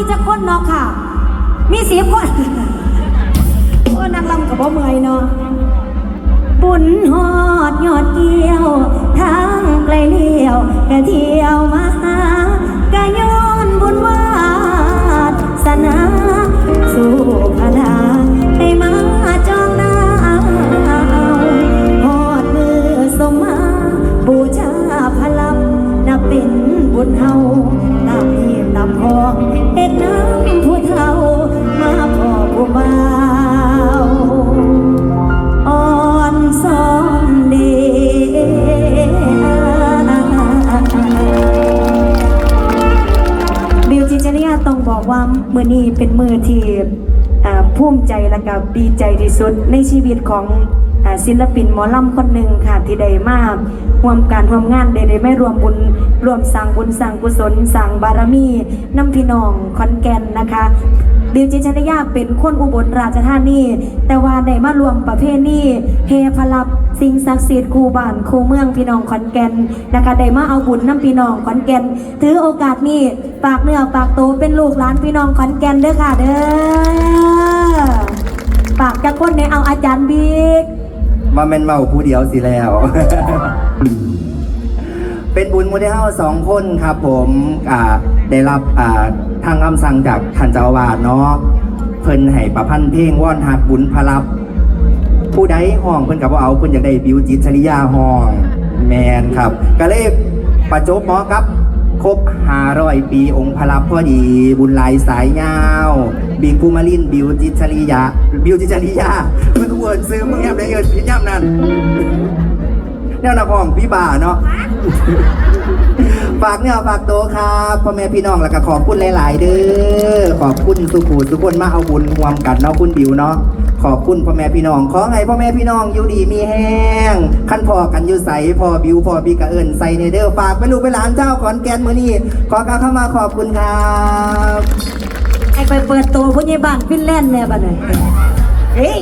มีจะคนเนาะค่ะ มีสีคนโอ้นางลำกับบ่เมื่อยเนาะบุญหอดยอดเกี่ยวทางไกลเลี้ยวกะเที่ยวมาหากะย้อนบุญวาสนาสู่พลาได้มาจองดาวหอดมือสมมาบูชาพลังนับเป็นบุญเฮา บอกว่ามือนี้เป็นมือที่ภูมิใจและก็ดีใจที่สุดในชีวิตของศิลปินหมอลำคนหนึ่งค่ะที่ได้มาร่วมการร่วมงานได้ได้ไม่รวมบุญรวมสร้างบุญสร้างกุศลสร้างบารมีน้ำพี่น้องคอนแก่นนะคะ บิวจิชนยาเป็นคนอุบลราชธานี แต่ว่าได้มารวมประเพณีเฮพลับสิ่งศักดิ์สิทธิ์คูบ้านคูเมืองพี่น้องขอนแก่นนะคะได้มาเอาบุญน้ำพี่น้องขอนแก่น ถือโอกาสนี้ฝากเนื้อฝากโตเป็นลูกหลานพี่น้องขอนแก่นเด้อค่ะเด้อฝากจากคนในเอาอาจารย์บิ๊กว่าแม่นเมาผู้เดียวสิแล้ว เป็นบุญโมเดลสองคนครับผมอ่าได้รับอ่าทางคำสั่งจากท่านเจ้าอาวาสเนาะเพิ่นให้ประพันธ์เพลงว่อนหักบุญพลับ ผู้ใดห้องเพิ่นกับว่าเอาเพิ่นอยากได้บิวจิตชริยาห้องแมนครับก็เลยประจบหมอครับครบ500ปีองค์พลับพอดี บุญลายสายยาวบิงภูมาลินบิวจิตชริยา บิวจิตชริยาเพิ่นอวดซื้อมึงแอบได้เงินพิจำนั่น แนวนักห้องพี่บ่าเนาะฝากเนื้อฝากตัวครับพ่อแม่พี่น้องแล้วก็ขอบคุณหลาย ๆ เด้อขอบคุณสุขูทุกคนมาเอาบุญรวมกันเนาะคุณบิวเนาะขอบคุณพ่อแม่พี่น้องขอให้พ่อแม่พี่น้องอยู่ดีมีแห้งขั้นพอกันอยู่ใสพอบิวพอบีกะเอิญใส่ในเด้อฝากไปลูกไปหลานเจ้าขอนแก่นมื้อนี้ขอกล่าวเข้ามาขอบคุณครับไอไปเปิดตัวผู้ใหญ่บ้านฟินแลนด์เนี่ยบัดนี้เฮ้ย